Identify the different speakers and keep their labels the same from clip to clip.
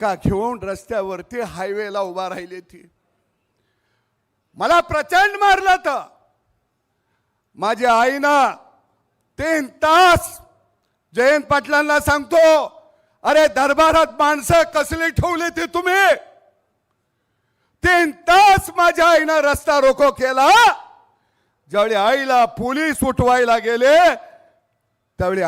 Speaker 1: का घेऊन रस्त्यावरती हायवेला उभा राहिली ती. मला प्रचंड मारलं तर माझ्या आईनं तीन तास जयंत पाटलांना सांगतो अरे दरबारात माणसं कसली ठेवली ती तुम्ही? तीन तास माझ्या आईनं रस्ता रोको केला. ज्यावेळी आईला पोलीस उठवायला गेले त्यावेळी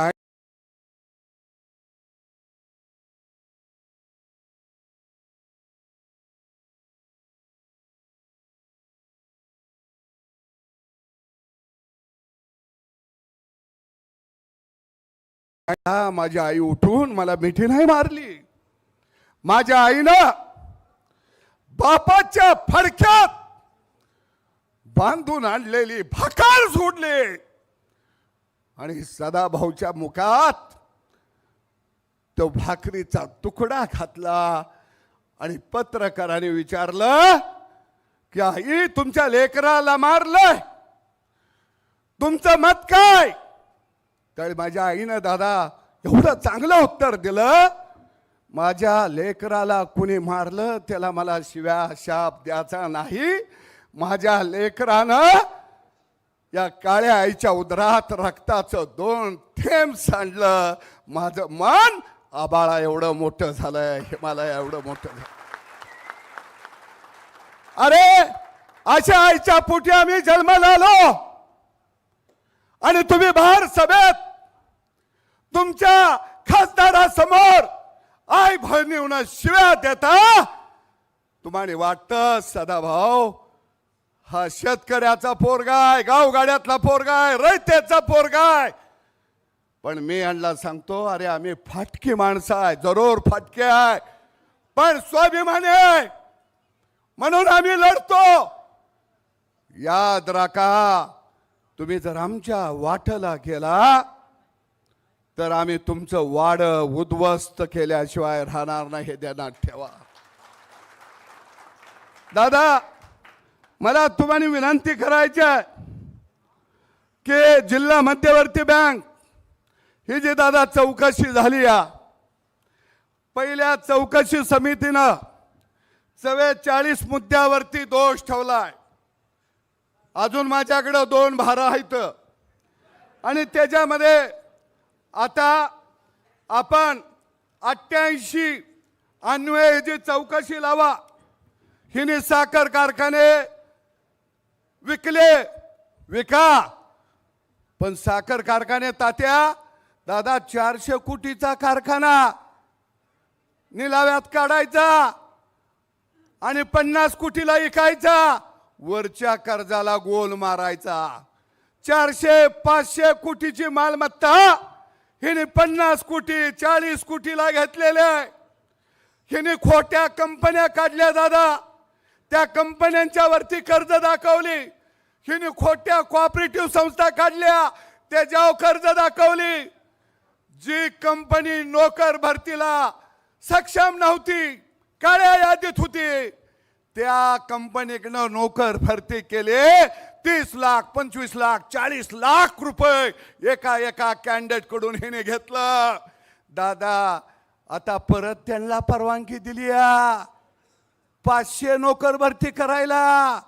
Speaker 1: हा, माझी आई उठून मला मिठी नाही मारली. माझ्या आईनं बापाच्या फडक्यात बांधून आणलेली भाकार सोडली. आणि सदाभाऊच्या मुखात तो भाकरीचा तुकडा घातला आणि पत्रकाराने विचारलं की आई तुमच्या लेकराला मारलंय. तुमचं मत काय? त्यावेळी माझ्या आईनं दादा एवढं चांगलं उत्तर दिलं. माझ्या लेकराला कुणी मारलं त्याला मला शिव्या शाप द्यायचा नाही. माझ्या लेकरानं या काळ्या आईच्या उदरात रक्ताचं दोन थेंब सांडलं. माझं मन आबाळा एवढं मोठं झालंय हिमालय एवढं मोठं झालं अरे अशा आईच्या पोटी आम्ही जन्माला आलो. आणि तुम्ही बाहेर सभेत तुमच्या खासदारासमोर आई बहिणीहून शिव्या देता तुम्हाला वाटतं सदाभाऊ हा शेतकऱ्याचा पोरगाय गावगाड्यातला पोरगाय रयतेचा पोरगाय पण मी यांना सांगतो अरे आम्ही फाटकी माणसं आहे जरूर फाटके आहे पण स्वाभिमानी आहे म्हणून आम्ही लढतो. याद राखा तुम्ही जर आमच्या वाटला गेला तर आम्ही तुमचं वाड उद्ध्वस्त केल्याशिवाय राहणार नाही हे ध्यानात ठेवा. दादा मला तुम्हाला विनंती करायची आहे की जिल्हा मध्यवर्ती बँक ही जी दादा चौकशी झाली या पहिल्या चौकशी समितीनं चव्वेचाळीस मुद्द्यावरती दोष ठेवलाय. अजून माझ्याकडं दोन भारं आहेत. आणि त्याच्यामध्ये आता आपण अठ्ठ्याऐंशी अन्वये जी चौकशी लावा हिने साखर कारखाने विकले. विका. पण साखर कारखाने तात्या दादा चारशे कोटीचा कारखाना निलाव्यात काढायचा आणि पन्नास कोटीला विकायचा वरच्या कर्जाला गोल मारायचा. चारशे पाचशे कोटीची मालमत्ता. हिने पन्नास कोटी चाळीस कोटीला घेतलेले. आहे हिने खोट्या कंपन्या काढल्या दादा. त्या कंपन्यांच्या वरती कर्ज दाखवली. हिने खोट्या कॉपरेटिव्ह संस्था काढल्या. त्याच्यावर कर्ज दाखवली. जी कंपनी नोकर भरतीला सक्षम नव्हती काळ्या यादीत होती. त्या कंपनीकडनं नोकर भरती केले. तीस लाख पंचवीस लाख चाळीस लाख रुपये एका एका कॅन्डिडेटकडून हिने घेतलं. दादा आता परत त्यांना परवानगी दिली या. पाचशे नोकर भरती करायला.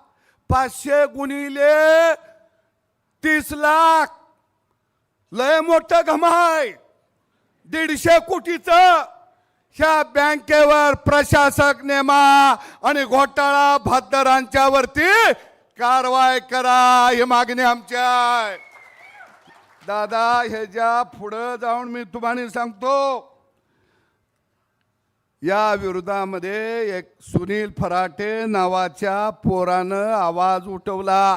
Speaker 1: पाचशे गुणिले तीस लाख. लय मोठं घमाय दीडशे कोटीचं ह्या बँकेवर प्रशासक नेमा आणि घोटाळा भातदारांच्या वरती कारवाई करा ही मागणी आमची आहे. दादा ह्याच्या पुढं जाऊन मी तुम्हाला सांगतो या विरोधामध्ये एक सुनील फराटे नावाच्या पोरानं आवाज उठवला.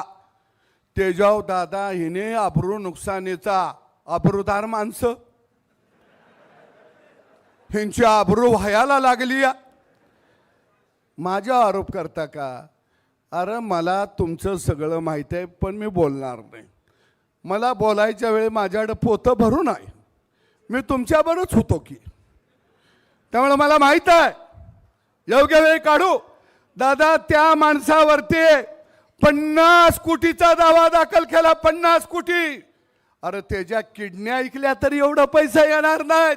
Speaker 1: तेजाव दादा हिने अब्रू नुकसानीचा अब्रूदार माणसं ह्यांची आबरू व्हायला लागली या. माझा आरोप करता का? अरे मला तुमचं सगळं माहीत आहे पण मी बोलणार नाही. मला बोलायच्या वेळी माझ्याकडे पोतं भरून आहे मी तुमच्याबरोबरच होतो की. त्यामुळे मला माहीत आहे. योग्य वेळी काढू. दादा त्या माणसावरती पन्नास कोटीचा दावा दाखल केला पन्नास कोटी. अरे त्याच्या किडण्या ऐकल्या तरी एवढा पैसा येणार नाहीत.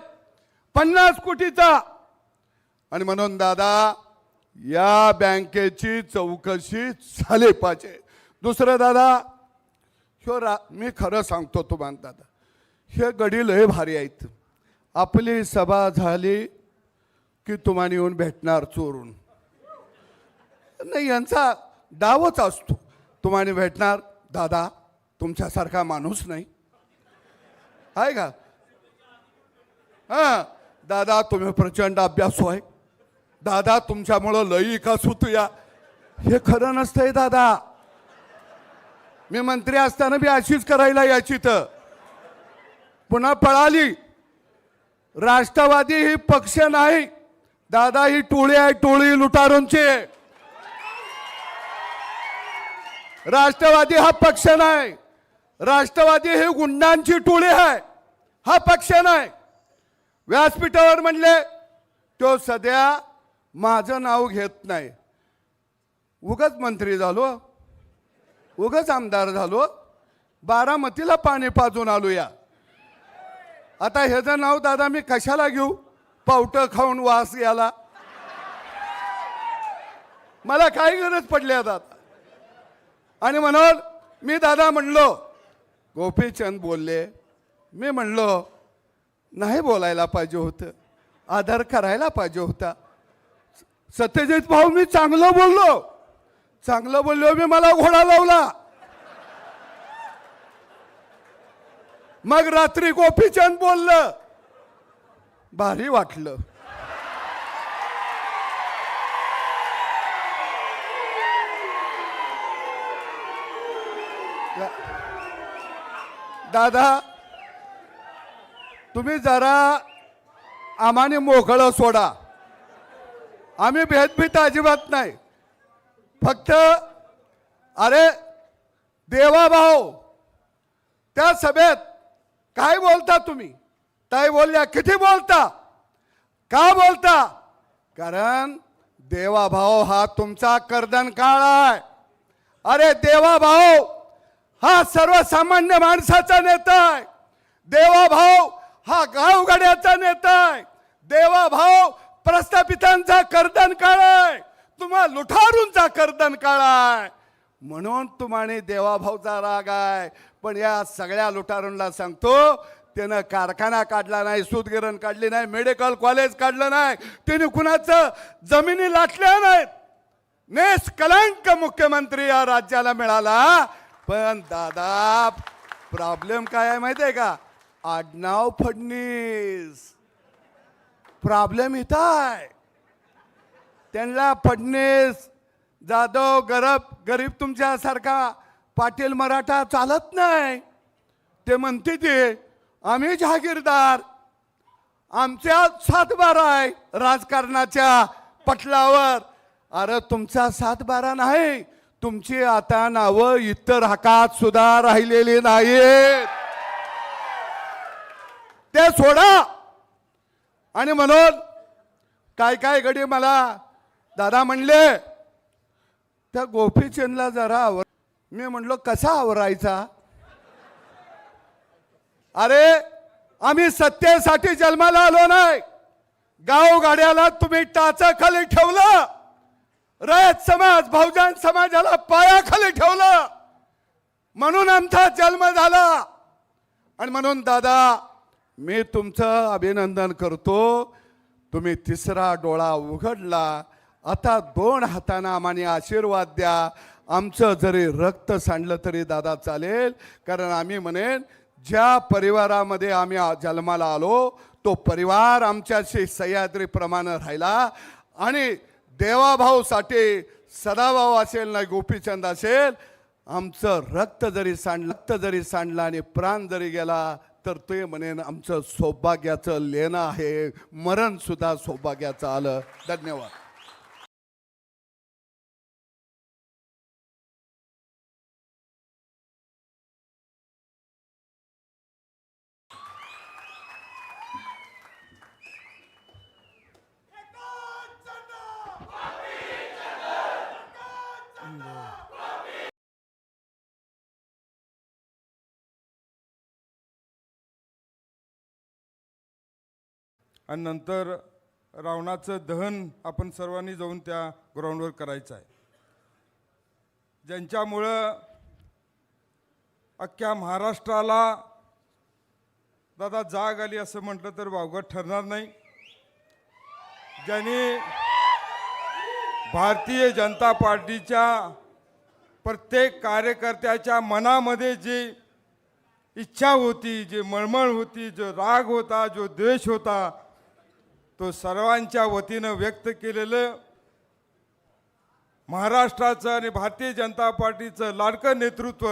Speaker 1: पन्नास कोटीचा. आणि म्हणून दादा या बँकेची चौकशी झाली पाहिजे. दुसरं दादा ह्यो रा मी खरं सांगतो तुम्हाला दादा हे गडी लय भारी आहेत. आपली सभा झाली की तुम्हाला येऊन भेटणार चोरून. नाही यांचा डावच असतो. तुम्हाला भेटणार दादा तुमच्यासारखा माणूस नाही. आहे का? हां. दादा तुम्ही प्रचंड अभ्यासू आहे. दादा तुमच्यामुळं लई का सुतूया हे खरं नसतंय दादा. मी मंत्री असताना बी अशीच करायला याची तर पुन्हा पळाली. राष्ट्रवादी ही पक्ष नाही. दादा ही टोळी आहे टोळी लुटारूंची. राष्ट्रवादी हा पक्ष नाही. राष्ट्रवादी ही गुंडांची टोळी आहे. हा पक्ष नाही. व्यासपीठावर म्हणले तो सध्या माझं नाव घेत नाही. उगच मंत्री झालो उगच आमदार झालो बारामतीला पाणी पाजून आलो या आता ह्याचं नाव दादा मी कशाला घेऊ? पावटं खाऊन वास याला. मला काही गरज पडली आता. आणि म्हणून मी दादा म्हणलो गोपीचंद बोलले. मी म्हणलो नाही बोलायला पाहिजे होतं. आदर करायला पाहिजे होता. सत्यजित भाऊ मी चांगलं बोललो. चांगलं बोललो मी मला घोडा लावला. मग रात्री गोपीचंद बोललं. भारी वाटलं. दादा तुम्ही जरा आम्हाने मोकळं सोडा. आम्ही भेदभीत अजिबात नाही. फक्त अरे देवा भाऊ त्या सभेत काय बोलता तुम्ही? ताई बोलल्या किती बोलता? का बोलता? कारण देवाभाऊ हा तुमचा कर्दन काळ आहे. अरे देवा भाऊ हा सर्वसामान्य माणसाचा नेता आहे. देवा भाऊ हा गावगाड्याचा नेता आहे. देवाभाऊ प्रस्थापितांचा कर्दन काळ आहे. तुम्हा लुठारूंचा कर्दन काळ आहे. म्हणून तुम्हाला देवाभाऊचा राग आहे. पण या सगळ्या लुटारूंना सांगतो त्यानं कारखाना काढला नाही सूतगिरण काढली नाही मेडिकल कॉलेज काढलं नाही त्याने कुणाचं जमिनी लाटल्या नाहीत. निष्कलंक मुख्यमंत्री या राज्याला मिळाला. पण दादा प्रॉब्लेम काय आहे माहिती आहे का? आडनाव फडणीस. प्रॉब्लेम इथं आहे त्यांना फडणीस जाधव गरब गरीब तुमच्यासारखा पाटील मराठा चालत नाही. ते म्हणते ते आम्ही जहागीरदार. आमच्या सातबारा आहे राजकारणाच्या पटलावर. अरे तुमचा सातबारा नाही. तुमची आता नावं इतर हकात सुद्धा राहिलेली नाहीत ते सोडा. आणि म्हणून काय काय घडी मला? दादा म्हणले त्या गोपीचंदला जरा आवर मी म्हणलो कसा आवरायचा? अरे आम्ही सत्तेसाठी जन्माला आलो नाही. गावगाड्याला तुम्ही टाचाखाली ठेवलं. रयत समाज बहुजन समाजाला पायाखाली ठेवलं. म्हणून आमचा जन्म झाला. आणि म्हणून दादा मी तुमचं अभिनंदन करतो. तुम्ही तिसरा डोळा उघडला. आता दोन हातानं आम्हाने आशीर्वाद द्या. आमचं जरी रक्त सांडलं तरी दादा चालेल. कारण आम्ही म्हणेन ज्या परिवारामध्ये आम्ही जन्माला आलो तो परिवार आमच्याशी सह्याद्रीप्रमाणे राहिला. आणि देवाभाऊसाठी सदाभाऊ असेल ना गोपीचंद असेल आमचं रक्त जरी सांडलं रक्त जरी सांडलं आणि प्राण जरी गेला तर ते म्हणेन आमचं सौभाग्याचं लेणं आहे. मरणसुद्धा सौभाग्याचं आलं. धन्यवाद.
Speaker 2: आणि नंतर रावणाचं दहन आपण सर्वांनी जाऊन त्या ग्राउंडवर करायचं आहे. ज्यांच्यामुळं अख्ख्या महाराष्ट्राला दादा जाग आली असं म्हटलं तर वावगत ठरणार नाही. ज्यांनी भारतीय जनता पार्टीच्या प्रत्येक कार्यकर्त्याच्या मनामध्ये जी इच्छा होती जी मळमळ होती जो राग होता जो द्वेष होता तो सर्वांच्या वतीनं व्यक्त केलेलं महाराष्ट्राचं आणि भारतीय जनता पार्टीचं लाडकं नेतृत्व